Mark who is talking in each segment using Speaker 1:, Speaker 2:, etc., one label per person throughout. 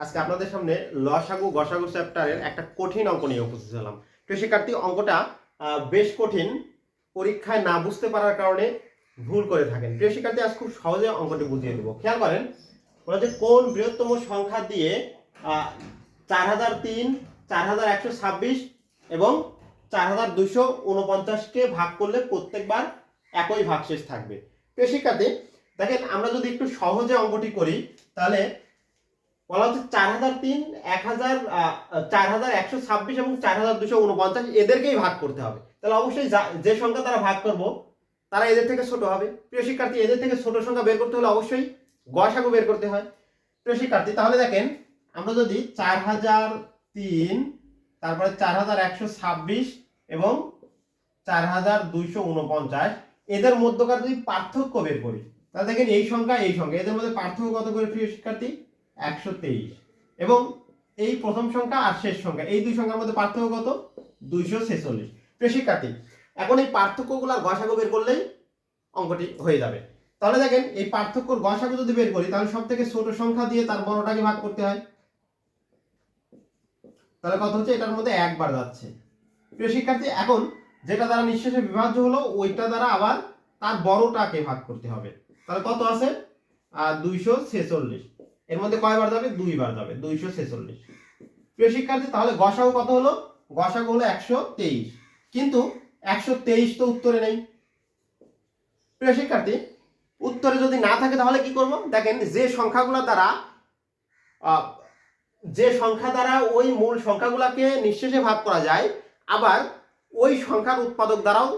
Speaker 1: আজকে আপনাদের সামনে লসাগু গসাগু চ্যাপ্টারের একটা কঠিন অঙ্ক নিয়ে উপস্থিত হলাম। প্রিয় শিক্ষার্থী, অঙ্কটা বেশ কঠিন, পরীক্ষায় না বুঝতে পারার কারণে ভুল করে থাকেন। প্রিয় শিক্ষার্থী, আজ খুব সহজে অঙ্কটি বুঝিয়ে দেবো। খেয়াল করেন বলা যে কোন বৃহত্তম সংখ্যা দিয়ে চার হাজার তিন, চার হাজার একশো ছাব্বিশ এবং চার হাজার দুইশো উনপঞ্চাশকে ভাগ করলে প্রত্যেকবার একই ভাগশেষ থাকবে। প্রিয় শিক্ষার্থী, দেখেন আমরা যদি একটু সহজে অঙ্কটি করি, তাহলে বলা হচ্ছে চার হাজার তিন, এক হাজার চার হাজার একশো ছাব্বিশ এবং চার হাজার দুশো উনপঞ্চাশ এদেরকেই ভাগ করতে হবে। তাহলে অবশ্যই যা- সংখ্যা তারা ভাগ করব, তারা এদের থেকে ছোট হবে। প্রিয় শিক্ষার্থী, এদের থেকে ছোট সংখ্যা বের করতে হলে অবশ্যই গসাগু বের করতে হয়। প্রিয় শিক্ষার্থী, তাহলে দেখেন, আমরা যদি চার হাজার তিন, তারপরে চার হাজার একশো ছাব্বিশ এবং চার হাজার দুইশো উনপঞ্চাশ, এদের মধ্যকার যদি পার্থক্য বের করি, তাহলে দেখেন এই সংখ্যা এই সংখ্যা। এদের মধ্যে পার্থক্য কত করে, প্রিয় শিক্ষার্থী? একশো তেইশ। এবং এই প্রথম সংখ্যা আর শেষ সংখ্যা, এই দুই সংখ্যার মধ্যে পার্থক্য কত? দুইশো ছেচল্লিশ। প্রিয় শিক্ষার্থী, এখন এই পার্থক্যগুলো গসাগু বের করলেই অঙ্কটি হয়ে যাবে। তাহলে দেখেন, এই পার্থক্যর গসাগু যদি বের করি, তাহলে সব থেকে ছোট সংখ্যা দিয়ে তার বড়টাকে ভাগ করতে হয়। তাহলে কত হচ্ছে? এটার মধ্যে একবার যাচ্ছে। প্রিয় শিক্ষার্থী, এখন যেটা দ্বারা নিঃশেষে বিভাজ্য হলো, ওইটা দ্বারা আবার তার বড়টাকে ভাগ করতে হবে। তাহলে কত আছে? দুইশো ছেচল্লিশ। এর মধ্যে কয়বার যাবে? দুইবার যাবে, দুইশো ছেচল্লিশ। প্রিয় শিক্ষার্থী, তাহলে গসাগু কত হলো? গসাগু হলো একশো তেইশ। কিন্তু একশো তেইশ তো উত্তরে নেই। প্রিয় শিক্ষার্থী, উত্তরে যদি না থাকে তাহলে কি করব? দেখেন যে সংখ্যাগুলো দ্বারা যে সংখ্যা দ্বারা ওই মূল সংখ্যাগুলোকে নিঃশেষে ভাগ করা যায়, আবার ওই সংখ্যার উৎপাদক দ্বারাও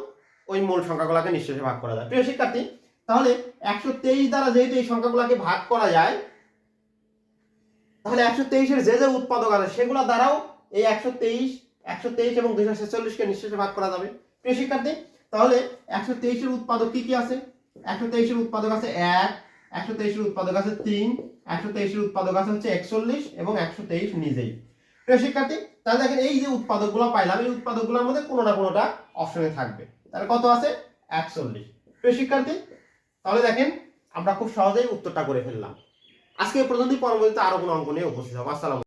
Speaker 1: ওই মূল সংখ্যাগুলোকে নিঃশেষে ভাগ করা যায়। প্রিয় শিক্ষার্থী, তাহলে একশো তেইশ দ্বারা যেহেতু এই সংখ্যাগুলোকে ভাগ করা যায় তাহলে একশো তেইশের যে যে উৎপাদক আছে, সেগুলো দ্বারাও এই একশো তেইশ একশো তেইশ এবং দুইশো ছেচল্লিশকে নিঃশেষে ভাগ করা যাবে। প্রিয় শিক্ষার্থী, তাহলে একশো তেইশের উৎপাদক কি কি আছে? একশো তেইশের উৎপাদক আছে এক, একশো তেইশের উৎপাদক আছে তিন, একশো তেইশের উৎপাদক আছে হচ্ছে একচল্লিশ এবং একশো তেইশ নিজেই। প্রিয় শিক্ষার্থী, তাহলে দেখেন এই যে উৎপাদকগুলো পাইলাম, এই উৎপাদকগুলোর মধ্যে কোনো না কোনোটা অপশনে থাকবে। তাহলে কত আছে? একচল্লিশ। প্রিয় শিক্ষার্থী, তাহলে দেখেন আমরা খুব সহজেই উত্তরটা করে ফেললাম। আজকে পর্যন্তই পরবর্তীতে আরও কোনো অঙ্ক নিয়ে উপস্থিত হব। আসসালাম